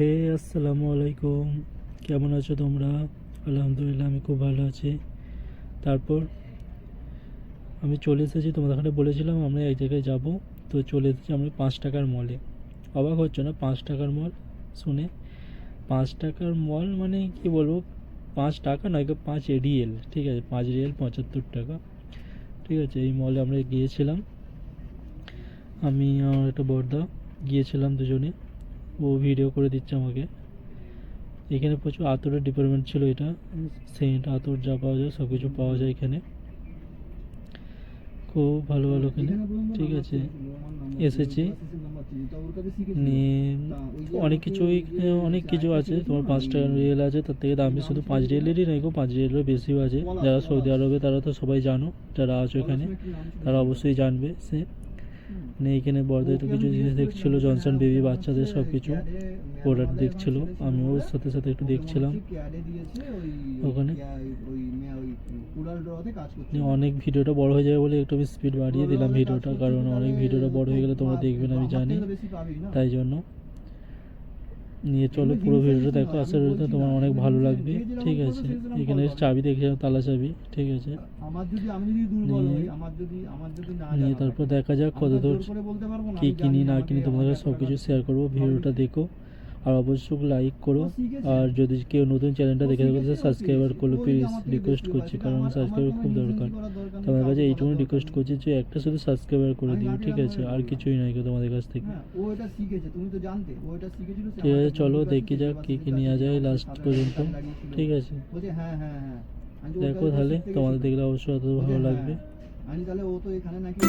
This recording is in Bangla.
হে আসসালামু আলাইকুম। কেমন আছো তোমরা? আলহামদুলিল্লাহ, আমি খুব ভালো আছি। তারপর আমি চলে এসেছি, তোমাদের ওখানে বলেছিলাম আমরা এক জায়গায় যাব। তো চলে এসেছি আমরা পাঁচ টাকার মলে অবাক হচ্ছে না? পাঁচ টাকার মল শুনে। পাঁচ টাকার মল মানে কি বলব? পাঁচ টাকা নয় পাঁচ রিয়েল ঠিক আছে? পাঁচ রিয়েল পঁচাত্তর টাকা। ঠিক আছে, এই মলে আমরা গিয়েছিলাম। আমি আমার একটা বর্দা গিয়েছিলাম দুজনে। ও ভিডিও করে দিচ্ছে আমাকে। এখানে প্রচুর আতরের ডিপার্টমেন্ট ছিল এটা। সেন্ট আতর যা পাওয়া যায় সব কিছু পাওয়া যায় এখানে। খুব ভালো ভালো এখানে। ঠিক আছে। এসেছি। নিয়ে অনেক কিছু এখানে অনেক কিছু আছে। তোমার পাঁচ টাকা রিয়েল আছে, তার থেকে দামি শুধু পাঁচ রিয়েলেরই নয় গো, পাঁচ রিয়েলেরও বেশিও আছে। যারা সৌদি আরবে, তারা তো সবাই জানো, যারা আছো এখানে, তারা অবশ্যই জানবে। সে মানে এখানে বড়দের একটু কিছু জিনিস দেখছিল জনসন বেবি বাচ্চাদের সব কিছু প্রোডাক্ট দেখছিল আমিও সাথে সাথে একটু দেখছিলাম। ওখানে? অনেক ভিডিওটা বড় হয়ে যাবে বলে একটু আমি স্পিড বাড়িয়ে দিলাম ভিডিওটা কারণ অনেক ভিডিওটা বড় হয়ে গেলে তোমরা দেখবে না আমি জানি। তাই জন্য নিয়ে চলো পুরো ভিডিওটা দেখো আশা করি তোমার অনেক ভালো লাগবে। ঠিক আছে এখানে চাবি দেখে তালা চাবি ঠিক আছে। নিয়ে- তারপর দেখা যাক কত দূর কি কিনি না কিনি তোমাদের সব কিছু শেয়ার করব ভিডিওটা দেখো। আর অবশ্যই লাইক করো। আর যদি কেউ নতুন চ্যানেলটা দেখে থাকো সাবস্ক্রাইবার শিখেছে। করো প্লিজ রিকোয়েস্ট করছি, কারণ সাবস্ক্রাইবার খুব দরকার। তোমাদের কাছে কথা রিকোয়েস্ট করছি যে একটা শুধু সাবস্ক্রাইবার করে দিও, ঠিক আছে? আর কিছুই নাই গো তোমাদের কাছ থেকে। ঠিক আছে, চলো দেখি যাক কি কি নেওয়া যায় লাস্ট পর্যন্ত। ঠিক আছে? দেখো তাহলে, তোমাদের দেখলে অবশ্যই অত ভালো। লাগবে। তাহলে ও তো এখানে নাকি